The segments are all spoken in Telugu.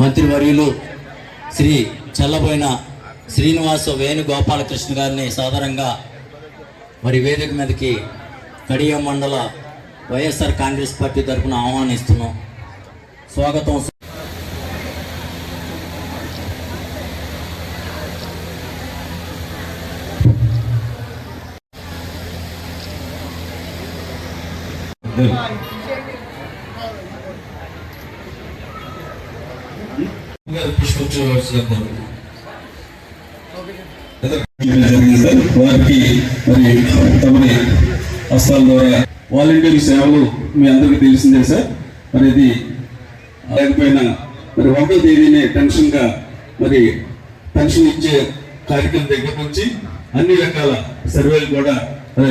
మంత్రివర్యులు శ్రీ చల్లబోయిన శ్రీనివాస వేణుగోపాలకృష్ణ గారిని సాధారణంగా మరి వేదిక మీదకి కడియం మండల వైఎస్ఆర్ కాంగ్రెస్ పార్టీ తరఫున ఆహ్వానిస్తున్నాం. స్వాగతం. వారికి మరి తమని హస్తాల ద్వారా వాలంటీర్ సేవలు మీ అందరికీ తెలిసిందే సార్. మరి ఇది లేకపోయినా మరి ఒకటో తేదీనే టెన్షన్గా మరి పెన్షన్ ఇచ్చే కార్యక్రమం దగ్గర నుంచి అన్ని రకాల సర్వేలు కూడా మరి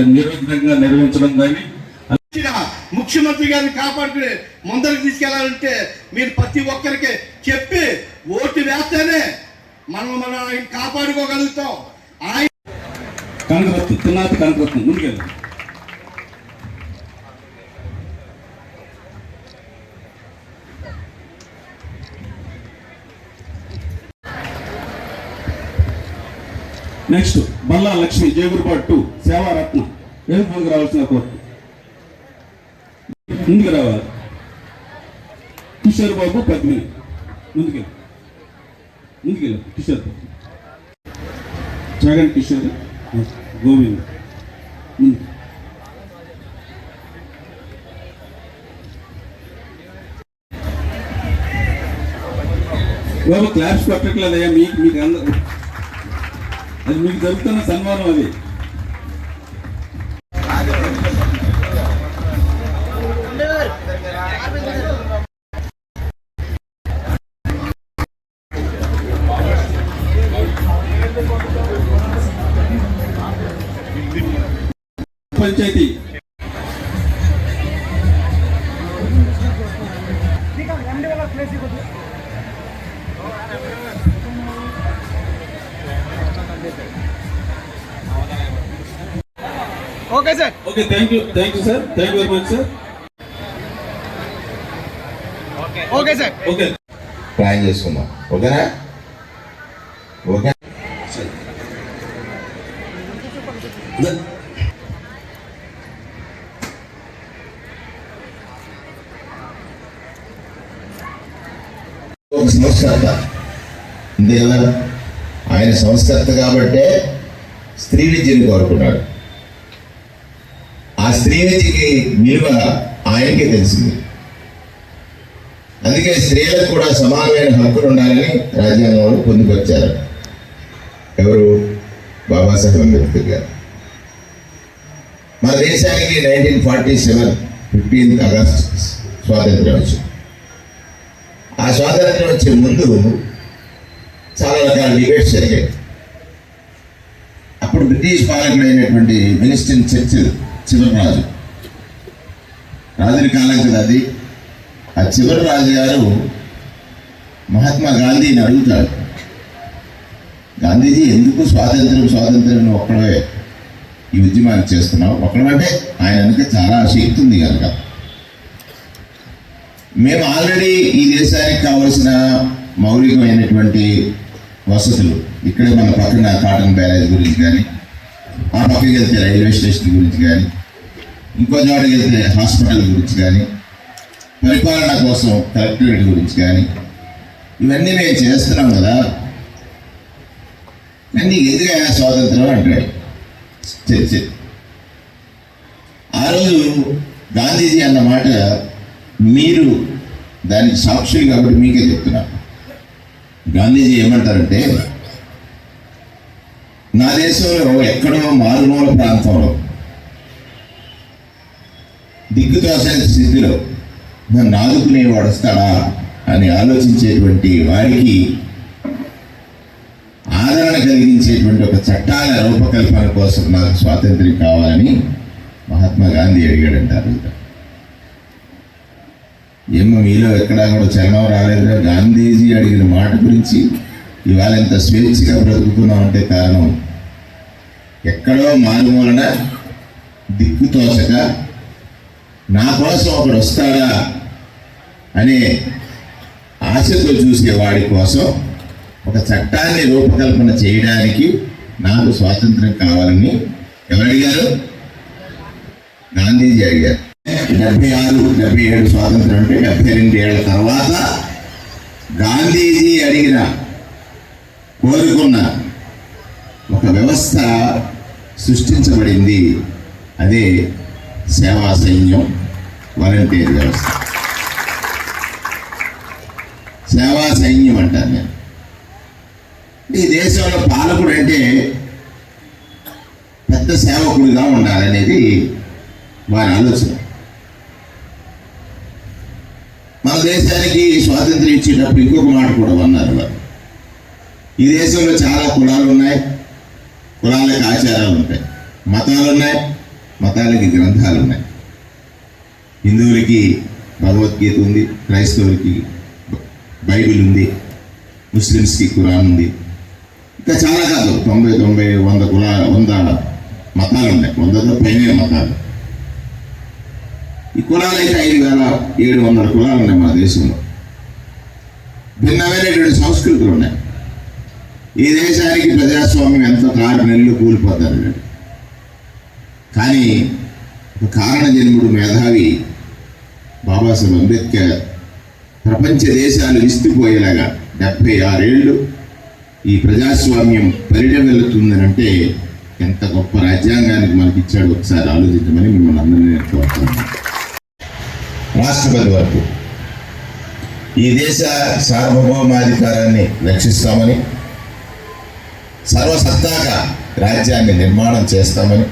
నిర్వహించడం కానీ ముఖ్యమంత్రి గారిని కాపాడుకుని ముందరికి తీసుకెళ్ళాలంటే మీరు ప్రతి ఒక్కరికి చెప్పి ఓటు వేస్తేనే మనం మనం ఆయన కాపాడుకోగలుగుతాం. ఆయన కనకరత్నం తిన్నాతి కనకరత్నం ముందుకెళ్ళి నెక్స్ట్ బల్లా లక్ష్మి జయగురుపాటు టూ సేవారత్న. ఏం ముందుకు రావాల్సిన కోర్టు ముందుకు రావాలి. కిషోర్ బాబు పద్మిని. ముందుకెళ్ళి. ముందుకెళ్ళి కిషోర్. బాబు జగన్ కిషోర్ గోవింద్. ముందు. బాబు క్లాప్స్ కొట్టట్లేదయ్యా మీకు మీకు అందరు. అది మీకు జరుగుతున్న సన్మానం అది. Panchayat okay sir okay thank you thank you sir thank you very much sir okay sir okay plan చేసుకుందాం ఓకేనా ఓకే ఒక సంస్కర్త అంతే కదా ఆయన సంస్కర్త కాబట్టే స్త్రీ విద్యను కోరుకున్నాడు. ఆ స్త్రీ విద్యకి విలువ ఆయనకే తెలిసింది. అందుకే స్త్రీలకు కూడా సమానమైన హక్కులు ఉండాలని రాజ్యాంగంలో పొందుకొచ్చారు. ఎవరు? బాబాసాహెబ్ అంబేద్కర్ గారు. మన దేశానికి nineteen forty seven fifteenth August స్వాతంత్రం వచ్చింది. ఆ స్వాతంత్రం వచ్చే ముందు చాలా రకాల డిబేట్స్ జరిగాయి. అప్పుడు బ్రిటిష్ పాలకుడైనటువంటి మినిస్టర్ చర్చ్ చివరిరాజు. రాజుని కాలం కదా అది. ఆ చివరి రాజు గారు మహాత్మా గాంధీని అడుగుతాడు. గాంధీజీ ఎందుకు స్వాతంత్రం స్వాతంత్రం ఒక్కడే ఈ ఉద్యమాన్ని చేస్తున్నావు? ఒక్కడంటే ఆయన చాలా శక్తి ఉంది కనుక. మేము ఆల్రెడీ ఈ దేశానికి కావలసిన మౌలికమైనటువంటి వసతులు ఇక్కడ మన పక్కన కాటన్ బ్యారేజ్ గురించి కానీ ఆ పక్కకి వెళ్తే రైల్వే స్టేషన్ గురించి కానీ ఇంకో చోటకి వెళ్తే హాస్పిటల్ గురించి కానీ పరిపాలన కోసం కలెక్టరేట్ గురించి కానీ ఇవన్నీ మేము చేస్తున్నాం కదా. కానీ ఎదుగా స్వాతంత్రం అంటాడు? చర్చ ఆ రోజు గాంధీజీ అన్న మాట మీరు దానికి సాక్షులు కాబట్టి మీకే చెప్తున్నాను గాంధీజీ ఏమంటారంటే నా దేశంలో ఎక్కడో మారుమూల ప్రాంతంలో దిక్కుతోసని స్థితిలో నన్ను ఆదుకునేవాడు వస్తాడా అని ఆలోచించేటువంటి వారికి ఆదరణ కలిగించేటువంటి ఒక చట్టాల రూపకల్పన కోసం నాకు స్వాతంత్ర్యం కావాలని మహాత్మా గాంధీ అడిగాడంటారు ఏమో మీలో ఎక్కడా కూడా చలనం రాలేదురా. గాంధీజీ అడిగిన మాట గురించి ఇవాళ ఎంత స్వేచ్ఛగా బ్రతుకుతున్నామంటే కారణం ఎక్కడో మారుమూలన దిక్కుతోచక నా కోసం ఒకడు వస్తాడా అనే ఆశతో చూసే వాడి కోసం ఒక చట్టాన్ని రూపకల్పన చేయడానికి నాకు స్వాతంత్రం కావాలని ఎవరు అడిగారు? గాంధీజీ అడిగారు. డెబ్బై ఆరు డెబ్బై ఏడు స్వాతంత్రం అంటే డెబ్బై రెండు ఏళ్ళ తర్వాత గాంధీజీ అడిగిన కోరుకున్న ఒక వ్యవస్థ సృష్టించబడింది. అదే సేవా సైన్యం వాలంటీర్ వ్యవస్థ. సేవా సైన్యం అంటారు నేను. ఈ దేశంలో పాలకుడు అంటే పెద్ద సేవకుడిగా ఉండాలనేది వారి ఆలోచన మన దేశానికి స్వాతంత్రం ఇచ్చేటప్పుడు ఇంకొక మాట కూడా అన్నారు ఈ దేశంలో చాలా కులాలు ఉన్నాయి. కులాలకు ఆచారాలు ఉంటాయి. మతాలు ఉన్నాయి. మతాలకి గ్రంథాలు ఉన్నాయి. హిందువులకి భగవద్గీత ఉంది. క్రైస్తవులకి బైబిల్ ఉంది. ముస్లిమ్స్కి కురాన్ ఉంది. ఇంకా చాలా కాదు. తొంభై తొంభై వంద కులా వంద మతాలు ఉన్నాయి. వందతో పైన మతాలు. ఈ కులాలైతే ఐదు వేల ఏడు వందల కులాలు ఉన్నాయి మన దేశంలో. భిన్నమైనటువంటి సంస్కృతులు ఉన్నాయి. ఈ దేశానికి ప్రజాస్వామ్యం ఎంత కారు నెలలు కూలిపోతారు కానీ ఒక కారణ జన్ముడు మేధావి బాబాసాహెబ్ అంబేద్కర్ ప్రపంచ దేశాలు విస్తుపోయేలాగా డెబ్బై ఆరేళ్ళు ఈ ప్రజాస్వామ్యం పరిణమిల్లుతుందనంటే ఎంత గొప్ప రాజ్యాంగానికి మనకి ఇచ్చాడు ఒకసారి ఆలోచించమని మిమ్మల్ని అందరినీ కోరుతున్నాను. రాష్ట్రపతి వరకు. ఈ దేశ సార్వభౌమాధికారాన్ని రక్షిస్తామని సర్వసత్తాక రాజ్యాన్ని నిర్మాణం చేస్తామని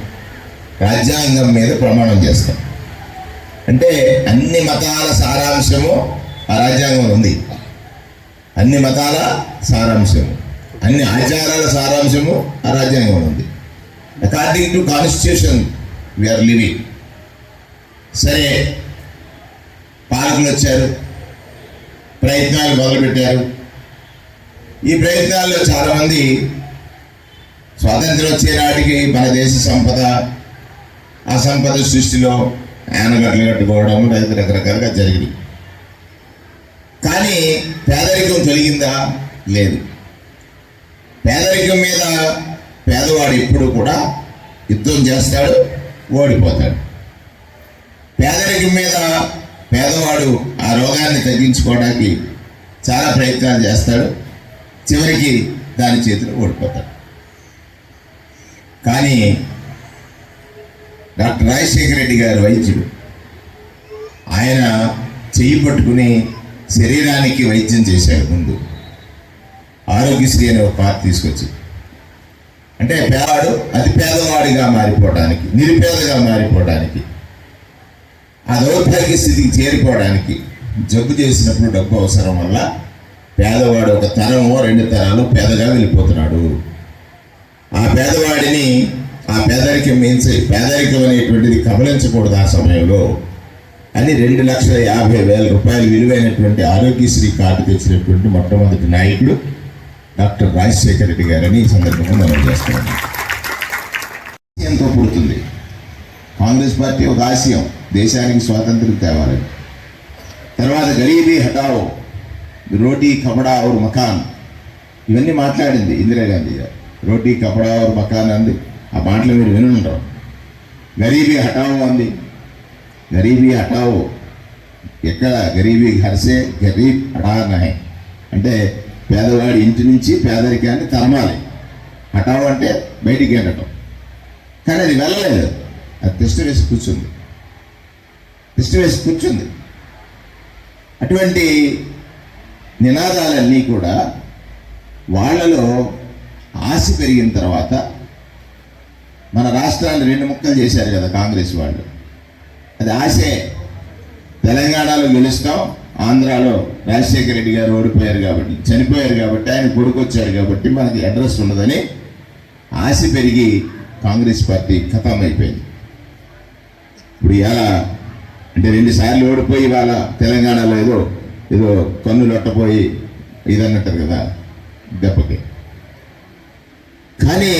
రాజ్యాంగం మీద ప్రమాణం చేస్తాం. అంటే అన్ని మతాల సారాంశము ఆ రాజ్యాంగంలో ఉంది. అన్ని మతాల సారాంశము అన్ని ఆచారాల సారాంశము ఆ రాజ్యాంగంలో ఉంది. According to constitution we are living సరే పాలకులు వచ్చారు. ప్రయత్నాలు మొదలుపెట్టారు. ఈ ప్రయత్నాల్లో చాలామంది స్వాతంత్రం వచ్చే నాటికి మన దేశ సంపద ఆ సంపద సృష్టిలో ఆనగడ్డలు కట్టుకోవడం రకరకాలుగా జరిగింది కానీ పేదరికం తొలగిందా? లేదు. పేదరికం మీద పేదవాడు ఎప్పుడు కూడా యుద్ధం చేస్తాడు ఓడిపోతాడు. పేదరికం మీద పేదవాడు ఆ రోగాన్ని తగ్గించుకోవడానికి చాలా ప్రయత్నాలు చేస్తాడు. చివరికి దాని చేతిలో ఓడిపోతాడు. కానీ డాక్టర్ రాజశేఖర రెడ్డి గారు వైద్యుడు ఆయన చేయి పట్టుకుని శరీరానికి వైద్యం చేశాడు ముందు. ఆరోగ్యశ్రీ అనే ఒక పార్ట్ తీసుకొచ్చి అంటే పేదవాడు అతి పేదవాడిగా మారిపోవడానికి నిరుపేదగా మారిపోవడానికి ఆ దౌర్భాగ్య స్థితికి చేరిపోవడానికి జబ్బు చేసినప్పుడు డబ్బు అవసరం వల్ల పేదవాడు ఒక తరమో రెండు తరాలు పేదగా వెళ్ళిపోతున్నాడు. ఆ పేదవాడిని ఆ పేదరికం మించి పేదరికం అనేటువంటిది కబలించకూడదు ఆ సమయంలో. అని రెండు లక్షల యాభై వేల రూపాయలు విలువైనటువంటి ఆరోగ్యశ్రీ కార్డు తెచ్చినటువంటి మొట్టమొదటి నాయకుడు డాక్టర్ రాజశేఖర రెడ్డి గారని ఈ సందర్భంగా మనం చేస్తున్నాం. ఎంతో పుడుతుంది. కాంగ్రెస్ పార్టీ ఒక ఆశయం దేశానికి స్వాతంత్రం తేవాలని. తర్వాత గరీబీ హటావో రోటీ కపడా ఔర్ మకాన్. ఇవన్నీ మాట్లాడింది ఇందిరాగాంధీ గారు. రోటీ కపడా ఔర్ మకాన్ అంది. ఆ మాటలు మీరు వినుంటారు గరీబీ హటావో అంది. గరీబీ హటావో ఎక్కడ గరీబీ హర్సే గరీబ్ హటా అంటే పేదవాడి ఇంటి నుంచి పేదరికాన్ని తరమాలి. హటావో అంటే బయటికి వెళ్ళటం. కానీ అది వెళ్ళలేదు. అది టెస్ట్ వేసి కూర్చుంది. టెస్ట్ వేసి కూర్చుంది. అటువంటి నినాదాలన్నీ కూడా వాళ్ళలో ఆశ పెరిగిన తర్వాత మన రాష్ట్రాన్ని రెండు ముక్కలు చేశారు కదా కాంగ్రెస్ వాళ్ళు. అది ఆశే. తెలంగాణలో గెలుస్తాం ఆంధ్రాలో రాజశేఖర రెడ్డి గారు ఓడిపోయారు కాబట్టి చనిపోయారు కాబట్టి ఆయన కొడుకు వచ్చారు కాబట్టి మనకి అడ్రస్ ఉండదని ఆశ పెరిగి కాంగ్రెస్ పార్టీ ఖతం అయిపోయింది ఇప్పుడు ఇలా అంటే రెండు సార్లు ఓడిపోయి ఇవాళ తెలంగాణలో ఏదో ఏదో కన్ను లొట్టపోయి ఇది కదా దెబ్బకి. కానీ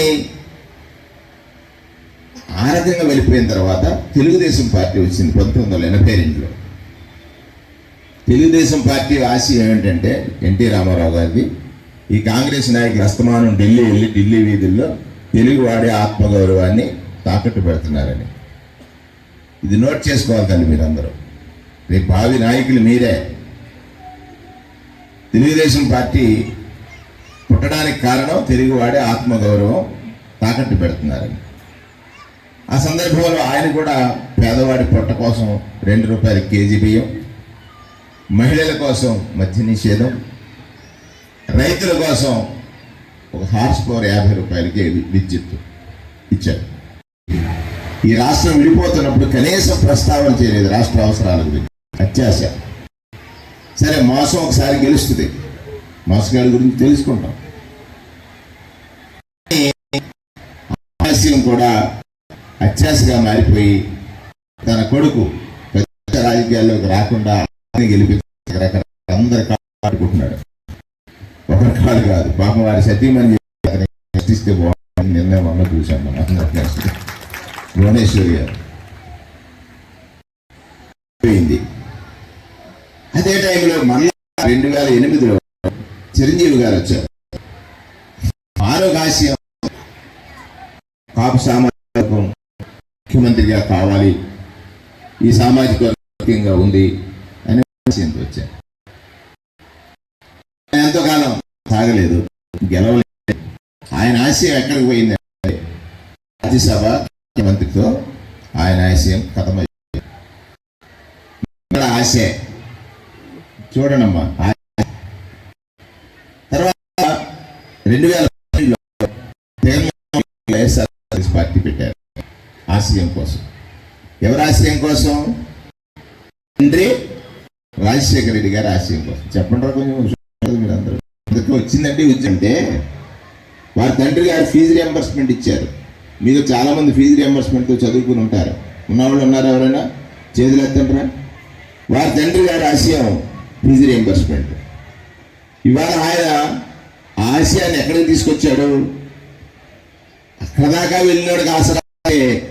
ఆరోగ్యంగా వెళ్ళిపోయిన తర్వాత తెలుగుదేశం పార్టీ వచ్చింది పంతొమ్మిది వందల ఎనభై రెండులో. తెలుగుదేశం పార్టీ ఆశయం ఏమిటంటే ఎన్టీ రామారావు గారిది ఈ కాంగ్రెస్ నాయకులు అస్తమానం ఢిల్లీ వెళ్ళి ఢిల్లీ వీధుల్లో తెలుగు వాడే ఆత్మగౌరవాన్ని తాకట్టు పెడుతున్నారని. ఇది నోట్ చేసుకోవాలి కానీ మీరందరూ. రేపు భావి నాయకులు మీరే. తెలుగుదేశం పార్టీ పుట్టడానికి కారణం తెలుగువాడే ఆత్మగౌరవం తాకట్టు పెడుతున్నారని ఆ సందర్భంలో ఆయన కూడా పేదవాడి పొట్ట కోసం రెండు రూపాయల కేజీ బియ్యం మహిళల కోసం మద్య నిషేధం రైతుల కోసం ఒక హార్స్ పవర్ యాభై రూపాయలకి విద్యుత్ ఇచ్చారు. ఈ రాష్ట్రం విడిపోతున్నప్పుడు కనీసం ప్రస్తావన చేయలేదు రాష్ట్ర అవసరాల గురించి అత్యాశ. సరే మోసం ఒకసారి గెలుస్తుంది. మోసగాడి గురించి తెలుసుకుంటాం. ఆలస్యం కూడా అత్యాశగా మారిపోయి తన కొడుకు పెద్ద రాజకీయాల్లోకి రాకుండా ఆయన్ని గెలిపించి రకరకాల అందరి ఒకరి కాదు కాదు. పాపం వారి సతీమని ప్రశ్నిస్తే బాగుంటుంది నిన్న మొన్న చూసాం మనం భువనేశ్వరి గారు. పోయింది. అదే టైంలో మళ్ళా రెండు వేల ఎనిమిదిలో చిరంజీవి గారు వచ్చారు. ఆరోగ్యాశయం కాపు సామాజిక వర్గం ముఖ్యమంత్రిగా కావాలి. ఈ సామాజిక వర్గంగా ఉంది అని ఆశయంతో వచ్చారు ఆయన ఎంతో కాలం సాగలేదు గెలవలేదు. ఆయన ఆశయం ఎక్కడికి పోయింది రాజ్యసభ ముఖ్యమంత్రితో ఆయన ఆశయం కథమై ఆశ. చూడనమ్మా చూడండమ్మా తర్వాత రెండు వేల వైఎస్ఆర్ కాంగ్రెస్ పార్టీ పెట్టారు ఆశయం కోసం. ఎవరి ఆశయం కోసం? తండ్రి రాజశేఖర రెడ్డి గారి ఆశయం కోసం. చెప్పండి కొంచెం మీరు అందరూ అందుకే వచ్చిందంటే అంటే వారి తండ్రి గారు ఫీజు రియంబర్స్మెంట్ ఇచ్చారు. మీరు చాలా మంది ఫీజు రియంబర్స్మెంట్తో చదువుకుని ఉంటారు. ఉన్నవాళ్ళు ఉన్నారు ఎవరైనా? చేతులు ఎత్తంటారా వారి తండ్రి గారి ఆశయం ఫీజు రియంబర్స్మెంట్ ఇవాళ ఆయన ఆశయాన్ని ఎక్కడికి తీసుకొచ్చాడు? అక్కడ దాకా వెళ్ళినోడికి ఆసరా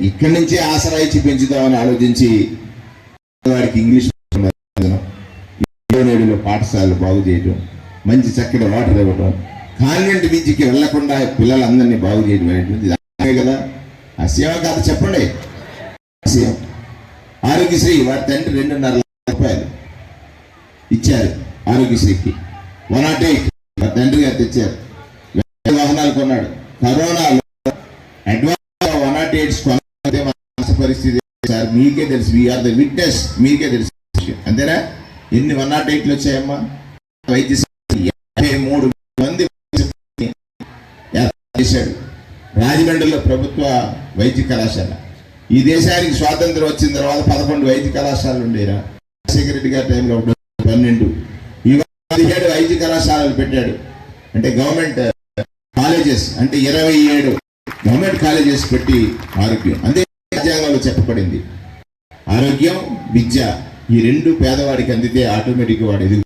ఇక్కడి నుంచే ఆసరా ఇచ్చి పెంచుదామని ఆలోచించి వాడికి ఇంగ్లీష్ నేడులో పాఠశాలలు బాగు చేయటం మంచి చక్కటి వాటర్ ఇవ్వటం కాన్వెంట్ బీచ్కి వెళ్ళకుండా పిల్లలందరినీ బాగు చేయడం అనేటువంటిది కదా. ఆ సేవ కాదు చెప్పండి. సేవ. ఆరోగ్యశ్రీ వారి తండ్రి రెండున్నర రూపాయలు ఇచ్చారు ఆరోగ్యశ్రీకి. వన్ నాట్ ఎయిట్ వారి తండ్రి గారు తెచ్చారు. వాహనాలు కొన్నాడు. కరోనాలో అడ్వాన్స్ వన్ నాట్ ఎయిట్స్ పరిస్థితి సార్ మీకే తెలుసు. వీఆర్ ద విట్నెస్ మీకే తెలుసు. అంతేనా? ఎన్ని వన్ నాట్ ఎయిట్లు వచ్చాయమ్మా? వైద్య యాభై మూడు మంది చేశాడు. రాజమండ్రిలో ప్రభుత్వ వైద్య కళాశాల. ఈ దేశానికి స్వాతంత్రం వచ్చిన తర్వాత పదకొండు వైద్య కళాశాలలు ఉండేరా. రాజశేఖర రెడ్డి గారి టైంలో పన్నెండు. ఇవాళ పదిహేడు వైద్య కళాశాలలు పెట్టాడు. అంటే గవర్నమెంట్ కాలేజెస్ అంటే ఇరవై ఏడు గవర్నమెంట్ కాలేజెస్ పెట్టి ఆరోగ్యం. అంతే రాజ్యాంగంలో చెప్పబడింది. ఆరోగ్యం విద్య ఈ రెండు పేదవాడికి అందితే ఆటోమేటిక్గా వాడు ఎదుగు